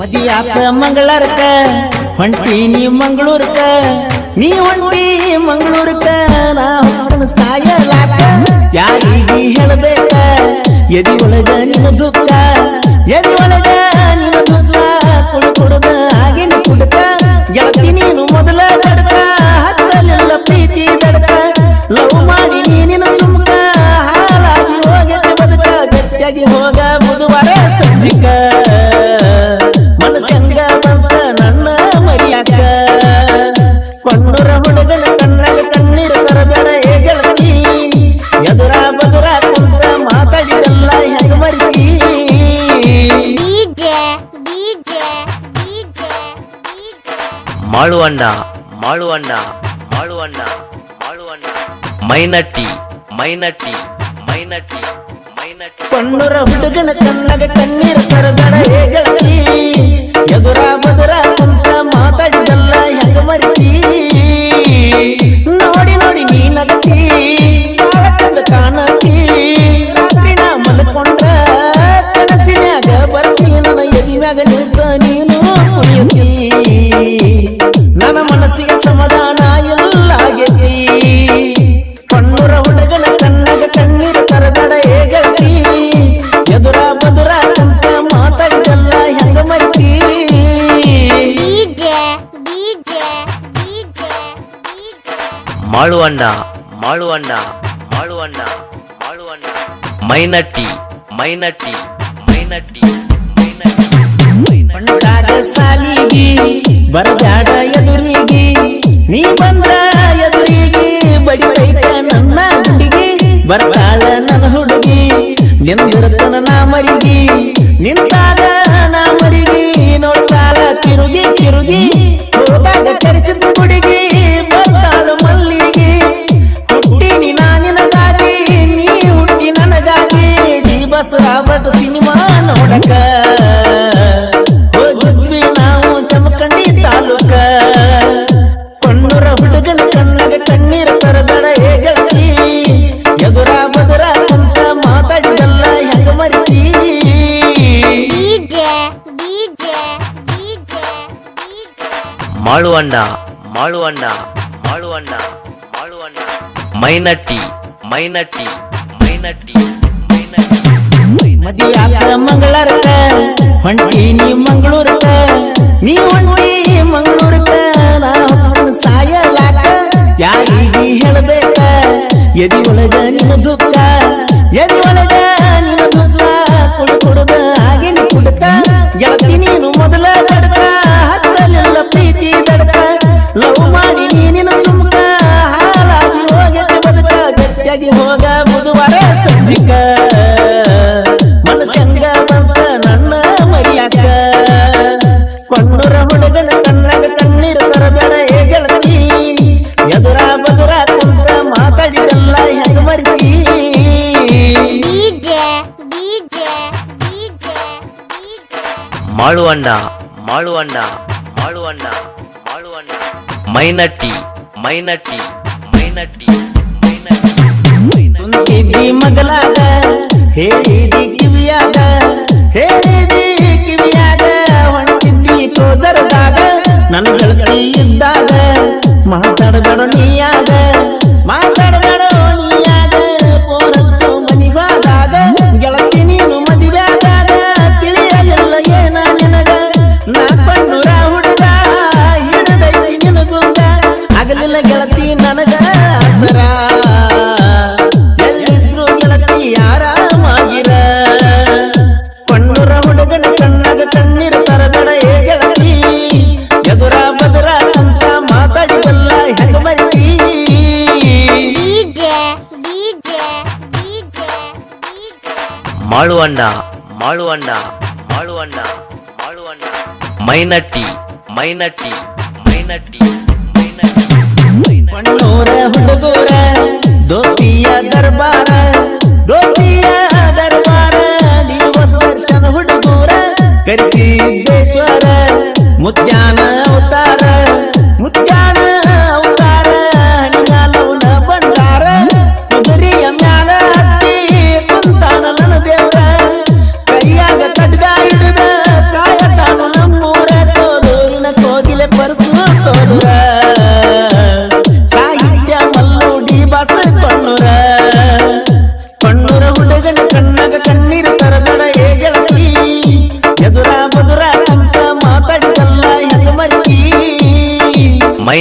ಮದಿಯಾಕ ಮಂಗಳಾರ್ಕ ನೀ ಮಂಗಳೂರ್ಕ ನೀ ಹೊಂಟಿ ಮಂಗಳೂರ್ಕ ನಾ ಹೊಂಟನ ಸಾಯಲಾಕ. ಯಾರಿಗೆ ಹೇಳಬೇಕ? ಎದಿ ಒಳಗ ನಿನ್ನ ದುಃಖ ಎದಿ ಒಳಗ ನಿನ್ನ ದುಃಖ ಕುಡು ಕುಡುದ ಆಗಿನ ಕುಡುಕ ಗೆಳತಿ ನೀನು ಮೊದಲ ತಡಕ? ಹತ್ತಲಿಲ್ಲ ಪ್ರೀತಿ ತಡಕ ಲವ್ ಮಾಡಿ ನೀನಿನ ಸುಮ್ಕ ಹಾಲಾಗಿ ಹೋಗೈತೆ ಬದುಕ, ಗಟ್ಟಿಯಾಗಿ ಹೋಗ ಬುಧವಾರ ಸಂಜಿಕ. ಮಾಳುವಣ್ಣ ಮಾಳುವಣ್ಣ ಮಾಳುವಣ್ಣ ಮಾಳುವಣ್ಣ ಮೈನಟ್ಟಿ ಮೈನಟ್ಟಿ ಮೈನಟ್ಟಿ ಮೈನಟ್ಟಿ ಕೊಂಡೂರ ಹುಡುಗನ ಕಣ್ಣಾಗ ಕಣ್ಣೀರು ಮಾಳುವಣ್ಣ ಮಾಳುವಣ್ಣ ಮಾಳುವಣ್ಣ ಮಾಳುವಣ್ಣ. ಮೈನಟ್ಟಿ ಮೈನಟ್ಟಿ ಮೈನಟ್ಟಿ ಮೈನಟ್ಟಿ ಸಾಲಿಗಿ, ಬರಬ್ಯಾಡ ಎದುರಿಗೆ. ನೀ ಬಂದ್ರ ಎದುರಿಗೆ ಬಡಿತೈತ ನನ್ನ ಹುಡುಗಿ. ಬರ್ತಾಳ ನನ್ನ ಹುಡುಗಿ ನಿಂದಿರ್ತನ ನಾ ಮರಿಗಿ. ನಿಂತಾಗ ನಾ ಮರಿಗಿ, ನೋಡ್ತಾಳ ತಿರುಗಿ ತಿರುಗಿ. ರಾಬರ್ಟ್ ಸಿನಿಮಾ ನೋಡಕ? ಹೋಗಿದ್ವಿ ನಾವು ಚಮಕಂಡಿ ತಾಲೂಕ. ಕಣ್ಣೂರ ಹುಡುಗನ ಕಣ್ಣಾಗ ಕಣ್ಣೀರ ತರಬೇಡ ಏ ಗೆಳತಿ ಎದುರ ಬದುರ ಅಂತ ಮಾತಾಡಿದಲ್ಲ ಹೆಂಗ ಮರಿತಿ. ಮಾಳುವಣ್ಣ ಮಾಳುವಣ್ಣ ಮಾಳುವಣ್ಣ ಮಾಳುವಣ್ಣ. ಮೈನಟ್ಟಿ ಮೈನಟ್ಟಿ. ಮದಿಯಾಕ ಮಂಗಳಾರಕ ನೀ ಮಂಗಳೂರಕ ನೀ ಹೊಂಟಿ ಮಂಗಳೂರಕ ನಾ ಹೊಂಟನ ಸಾಯಲಾಕ, ಯಾರಿಗೆ ಎದಿ ಒಳಗ ನಿನ್ನ ದುಃಖ ಎದಿ ಒಳಗ ನಿನ್ನ ದುಃಖ ಆಗಿನ ನೀನು ಮಾಳುವಣ್ಣ ಮಾಳುವಣ್ಣ ಮಾಳುವಣ್ಣ ಮಾಳುವಣ್ಣ ಮೈನಟ್ಟಿ ಮೈನಟ್ಟಿ ಮೈನಟ್ಟಿ ಮೈನಟ್ಟಿ ಮೈನಟ್ಟಿ ಕುಂತಿದ್ದಿ ಮಗಲಾಗ ಹೇಳಿದಿ ಕಿವಿಯಾಗ ಹೇಳಿದಿ ಕಿವಿಯಾಗ ಹೊಂಟಿದ್ದಿ ಕೋಸರದಾಗ ನನ್ನ ಗೆಳತಿ ಇದ್ದಾಗ ಮಾತಾಡಬೇಡ ಮಾಳುವಣ್ಣ ಮಾಳುವಣ್ಣ ಮಾಳುವಣ್ಣ ಮಾಳುವಣ್ಣ ಮೈನಟ್ಟಿ ಮೈನಟ್ಟಿ ಮೈನಟ್ಟಿ ಮೈನಟ್ಟಿ ಮೈನಟ್ಟಿ